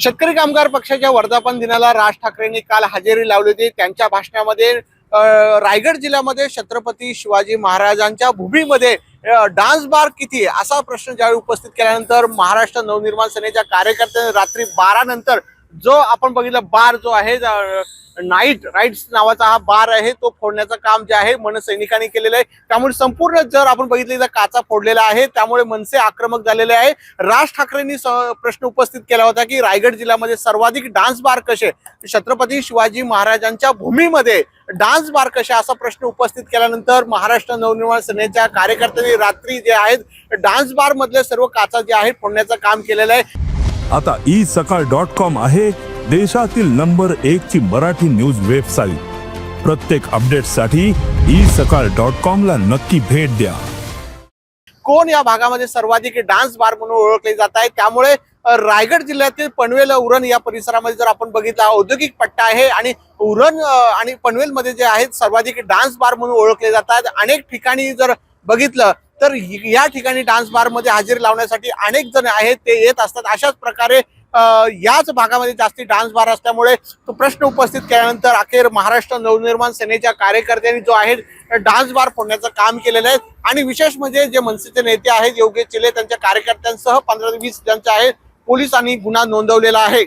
शेतकरी कामगार पक्षाच्या वर्धापन दिनाला राज ठाकरेंनी काल हजेरी लावली होती त्यांच्या भाषणामध्ये रायगड जिल्ह्यामध्ये छत्रपती शिवाजी महाराजांच्या भूमीमध्ये डान्स बार किती आहे? असा प्रश्न ज्यावेळी उपस्थित केल्यानंतर महाराष्ट्र नवनिर्माण सेनेच्या कार्यकर्त्यांनी रात्री बारा नंतर जो आपण बघितलं बार जो आहे नाईट राईट्स नावाचा हा बार आहे तो फोडण्याचं काम जे आहे मन सैनिकांनी केलेलं आहे. त्यामुळे संपूर्ण जर आपण बघितलं तर काचा फोडलेला आहे त्यामुळे मनसे आक्रमक झालेले आहे. राज ठाकरेंनी प्रश्न उपस्थित केला होता की रायगड जिल्ह्यामध्ये सर्वाधिक डान्स बार कसे? छत्रपती शिवाजी महाराजांच्या भूमीमध्ये डान्स बार कसे? असा प्रश्न उपस्थित केल्यानंतर महाराष्ट्र नवनिर्माण सेनेच्या कार्यकर्त्यांनी रात्री जे आहेत डान्स बार मधले सर्व काचा जे आहेत फोडण्याचं काम केलेलं आहे. आता ई सकाळ डॉट कॉम आहे देशातील नंबर एक ची मराठी न्यूज वेबसाईट प्रत्येक अपडेटसाठी ई सकाळ डॉट कॉम ला नक्की भेट द्या. कोण या भागामध्ये सर्वाधिक डान्स बार म्हणून ओळखले जात आहे त्यामुळे रायगड जिल्ह्यातील पनवेल उरण या परिसरामध्ये जर आपण बघितलं औद्योगिक पट्टा आहे आणि उरण आणि पनवेलमध्ये जे आहेत सर्वाधिक डान्स बार म्हणून ओळखले जातात अनेक ठिकाणी जर बघितलं तर या ठिकाणी डान्स बारमध्ये हजेरी लावण्यासाठी अनेक जण आहेत ते येत असतात. अशाच प्रकारे याच भागामध्ये जास्ती डान्स बार असल्यामुळे तो प्रश्न उपस्थित केल्यानंतर अखेर महाराष्ट्र नवनिर्माण सेनेच्या कार्यकर्त्यांनी जो आहे डान्स बार फोडण्याचं काम केलेलं आहे. आणि विशेष म्हणजे जे मनसेचे नेते आहेत योगेश चिले त्यांच्या कार्यकर्त्यांसह पंधरा ते वीस ज्यांचे आहेत पोलिसांनी गुन्हा नोंदवलेला आहे.